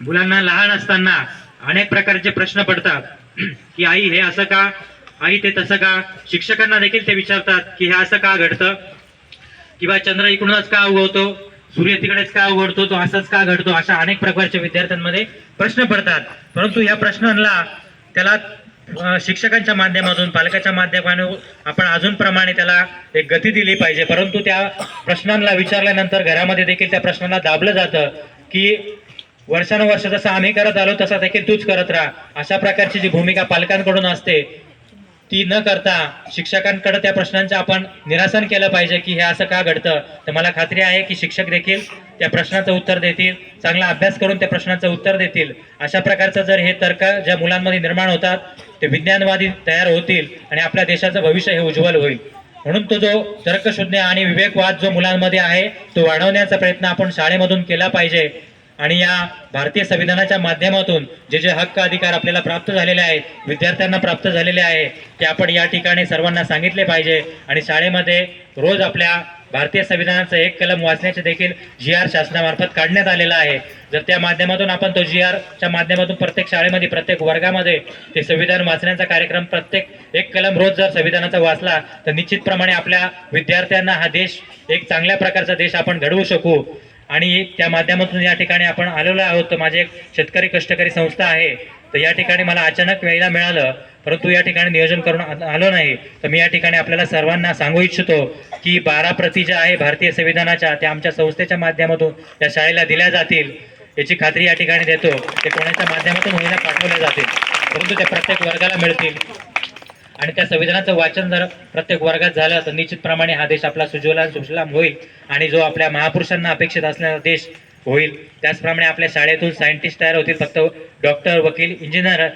मुलांना लहान असताना अनेक प्रकारचे प्रश्न पडतात. की आई हे असं का? आई ते तसं का? शिक्षकांना देखील ते विचारतात की हे असं का घडतं? किंवा चंद्र इकडूनच का उगवतो? सूर्य तिकडेच का उघडतो? तो असंच का घडतो? अशा अनेक प्रकारच्या विद्यार्थ्यांमध्ये प्रश्न पडतात. परंतु या प्रश्नांना त्याला शिक्षकांच्या माध्यमातून पालकाच्या माध्यमातून आपण अजूनप्रमाणे त्याला एक गती दिली पाहिजे. परंतु त्या प्रश्नांना विचारल्यानंतर घरामध्ये देखील त्या प्रश्नांना दाबलं जातं की वर्षानुवर्ष जसं आम्ही करत आलो तसा देखील तूच करत राहा. अशा प्रकारची जी भूमिका पालकांकडून असते ती न करता शिक्षकांकडे त्या प्रश्नांचं आपण निरासन केलं पाहिजे की हे असं का घडतं. तर मला खात्री आहे की शिक्षक देखील त्या प्रश्नाचं उत्तर देतील चांगला अभ्यास करून त्या प्रश्नाचं उत्तर देतील. अशा प्रकारचं जर हे तर्क ज्या मुलांमध्ये निर्माण होतात ते विज्ञानवादी तयार होतील आणि आपल्या देशाचं भविष्य हे उज्ज्वल होईल. म्हणून तो जो तर्कशुद्ध आणि विवेकवाद जो मुलांमध्ये आहे तो वाढवण्याचा प्रयत्न आपण शाळेमधून केला पाहिजे. आणि या भारतीय संविधानाच्या माध्यमातून जे जे हक्क अधिकार आपल्याला प्राप्त झालेले आहेत विद्यार्थ्यांना प्राप्त झालेले आहे ते आपण या ठिकाणी सर्वांना सांगितले पाहिजे. आणि शाळेमध्ये रोज आपल्या भारतीय संविधानाचं एक कलम वाचण्याचे देखील जी आर शासनामार्फत काढण्यात आलेला आहे. जर त्या माध्यमातून आपण तो जी आरच्या माध्यमातून प्रत्येक शाळेमध्ये प्रत्येक वर्गामध्ये ते संविधान वाचण्याचा कार्यक्रम प्रत्येक एक कलम रोज जर संविधानाचा वाचला तर निश्चितप्रमाणे आपल्या विद्यार्थ्यांना हा देश एक चांगल्या प्रकारचा देश आपण घडवू शकू. आणि त्या माध्यमातून या ठिकाणी आपण आलेलो आहोत. तर माझी एक शेतकरी कष्टकरी संस्था आहे. तर या ठिकाणी मला अचानक वेळेला मिळालं परंतु या ठिकाणी नियोजन करून आ- आलो नाही. तर मी या ठिकाणी आपल्याला सर्वांना सांगू इच्छितो की बारा प्रती ज्या आहे भारतीय संविधानाच्या त्या आमच्या संस्थेच्या माध्यमातून त्या शाळेला दिल्या जातील. याची खात्री या ठिकाणी देतो. ते कोणाच्या माध्यमातून होईना पाठवल्या जातील. परंतु त्या प्रत्येक वर्गाला मिळतील. आणि त्या संविधानाचं वाचन जर प्रत्येक वर्गात झालं तर निश्चितप्रमाणे हा देश आपला सुजला सुजलाम होईल आणि जो आपल्या महापुरुषांना अपेक्षित असलेला देश होईल. त्याचप्रमाणे आपल्या शाळेतून सायंटिस्ट तयार होतील फक्त डॉक्टर वकील इंजिनियर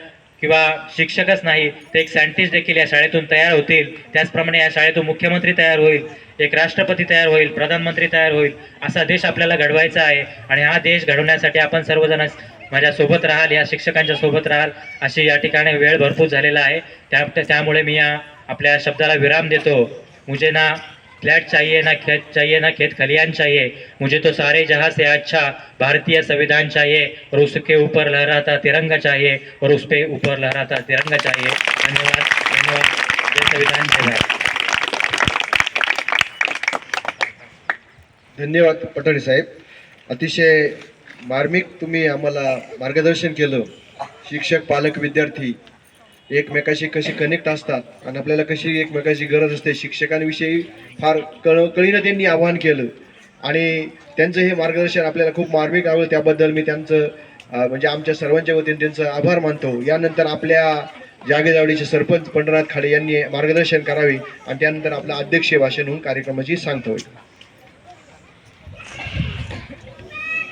किंवा शिक्षकच नाही तर एक सायंटिस्ट देखील या शाळेतून तयार होतील. त्याचप्रमाणे या शाळेतून मुख्यमंत्री तयार होईल एक राष्ट्रपती तयार होईल प्रधानमंत्री तयार होईल असा देश आपल्याला घडवायचा आहे. आणि हा देश घडवण्यासाठी आपण सर्वजण माझ्यासोबत राहाल या शिक्षकांच्या सोबत राहाल अशी या ठिकाणी वेळ भरपूर झालेला आहे. त्या त्यामुळे मी या आपल्या शब्दाला विराम देतो. मुझे ना फ्लैट चाहिए ना खेत चाहिए ना खेत खलियान चाहिए. मुझे तो सारे जहाँ से अच्छा भारतीय संविधान चाहिए और उसके ऊपर लहराता तिरंगा चाहिए और उस पर ऊपर लहराता तिरंगा चाहिए. धन्यवाद धन्यवाद. जय संविधान जय भारत. धन्यवाद पठाडे साहेब. अतिशय मार्मिक तुम्ही आम्हाला मार्गदर्शन केलं. शिक्षक पालक विद्यार्थी एकमेकाशी कशी कनेक्ट असतात आणि आपल्याला कशी एकमेकाची गरज असते शिक्षकांविषयी फार कळ कळीनं त्यांनी आवाहन केलं. आणि त्यांचं हे मार्गदर्शन आपल्याला खूप मार्मिक आवडलं. त्याबद्दल मी त्यांचं म्हणजे आमच्या सर्वांच्या वतीने त्यांचं आभार मानतो. यानंतर आपल्या जागेजावडीचे सरपंच पंढरनाथ खाडे यांनी मार्गदर्शन करावे आणि त्यानंतर आपलं अध्यक्षीय भाषण होऊन कार्यक्रमाची सांगता होईल